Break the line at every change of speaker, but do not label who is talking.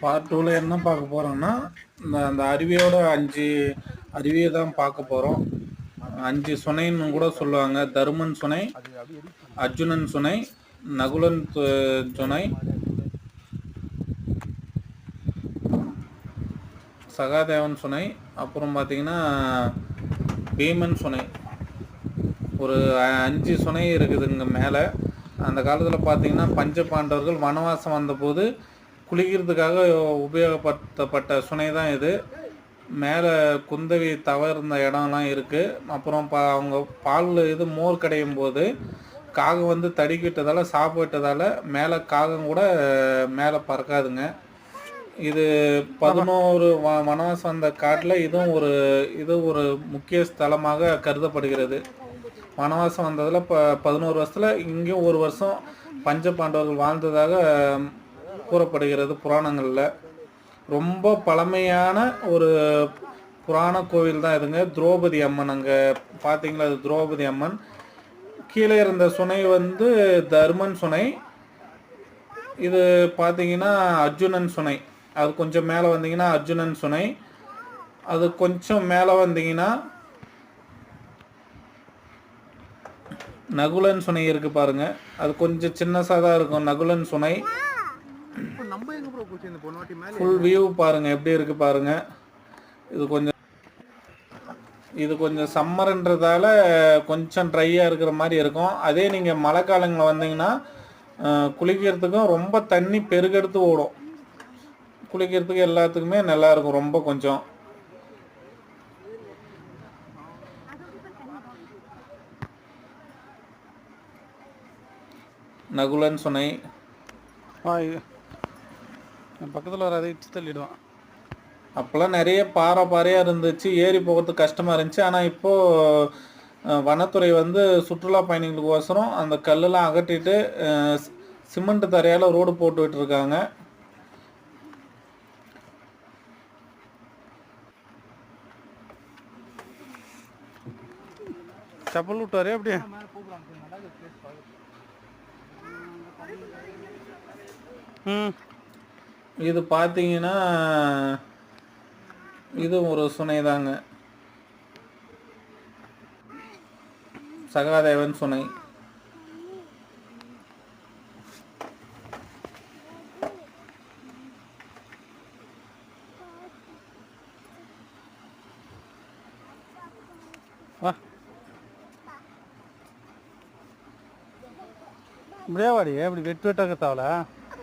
Part டூவில் என்ன பார்க்க போகிறோம்னா இந்த அந்த அருவியோட அஞ்சு அருவியை தான் பார்க்க போகிறோம் அஞ்சு சுனைன்னு கூட சொல்லுவாங்க. தருமன் சுனை அர்ஜுனன் சுனை நகுலன் சுனை சகாதேவன் சுனை அப்புறம் பார்த்தீங்கன்னா பீமன் சுனை. ஒரு அ- அஞ்சு சுனை இருக்குதுங்க மேலே. அந்த காலத்தில் பார்த்தீங்கன்னா பஞ்ச பாண்டவர்கள் வனவாசம் வந்தபோது குளிக்கிறதுக்காக உபயோகப்படுத்தப்பட்ட சுனை தான் இது. மேலே குந்தவி தவறுந்த இடம்லாம் இருக்குது அப்புறம் பா அவங்க பால் இது மோர் கடையும் போது காகம் வந்து தடுக்கிட்டதால் சாப்பிட்டதால் மேலே காகம் கூட மேலே பறக்காதுங்க. இது பதினோரு வ வனவாசம் வந்த காட்டில் இதுவும் ஒரு இது ஒரு முக்கிய ஸ்தலமாக கருதப்படுகிறது. வனவாசம் வந்ததில் ப பதினோரு வருஷத்தில் இங்கேயும் ஒரு வருஷம் பஞ்ச பாண்டவர்கள் வாழ்ந்ததாக கூறப்படுகிறது புராணங்களில். ரொம்ப பழமையான ஒரு புராண கோவில் தான் இதுங்க. திரௌபதி அம்மன் அங்கே பார்த்தீங்களா அது திரௌபதி அம்மன். கீழே இருந்த சுனை வந்து தர்மன் சுனை. இது பார்த்தீங்கன்னா அர்ஜுனன் சுனை. அது கொஞ்சம் மேலே வந்தீங்கன்னா அர்ஜுனன் சுனை. அது கொஞ்சம் மேலே வந்தீங்கன்னா நகுலன் சுனை இருக்குது பாருங்கள் அது கொஞ்சம் சின்னசாக தான் இருக்கும். நகுலன் சுனை.
இப்போ நம்ம எங்க ப்ரோ போச்சு? இந்த பொண்ணு வாட்டி மேலே
ஃபுல் வியூ பாருங்க. எப்படி இருக்கு பாருங்க. இது கொஞ்சம் இது கொஞ்சம் சம்மர்ன்றதால கொஞ்சம் ட்ரையாக இருக்கிற மாதிரி இருக்கும். அதே நீங்கள் மழை காலங்களில் வந்தீங்கன்னா குளிக்கிறதுக்கும் ரொம்ப தண்ணி பெருகெடுத்து ஓடும். குளிக்கிறதுக்கு எல்லாத்துக்குமே நல்லா இருக்கும். ரொம்ப கொஞ்சம். நகுலன் சுனை
பக்கத்தில் வர அதை இடிச்சு தள்ளிடுவான்.
அப்போல்லாம் நிறைய பாறை பாறையாக இருந்துச்சு. ஏறி போகிறதுக்கு கஷ்டமாக இருந்துச்சு. ஆனால் இப்போது வனத்துறை வந்து சுற்றுலா பயணிகளுக்கோசரம் அந்த கல்லெல்லாம் அகற்றிட்டு சிமெண்ட் தரையால் ரோடு போட்டுக்கிட்டு இருக்காங்க
செப்பல் விட்டாரே அப்படியே. ம்.
இது பார்த்தீங்கன்னா இது ஒரு சுனை தாங்க சகாதேவன் சுனை.
வா. இப்படியே வாடி இப்படி வெட்டு வெட்டாக தேவல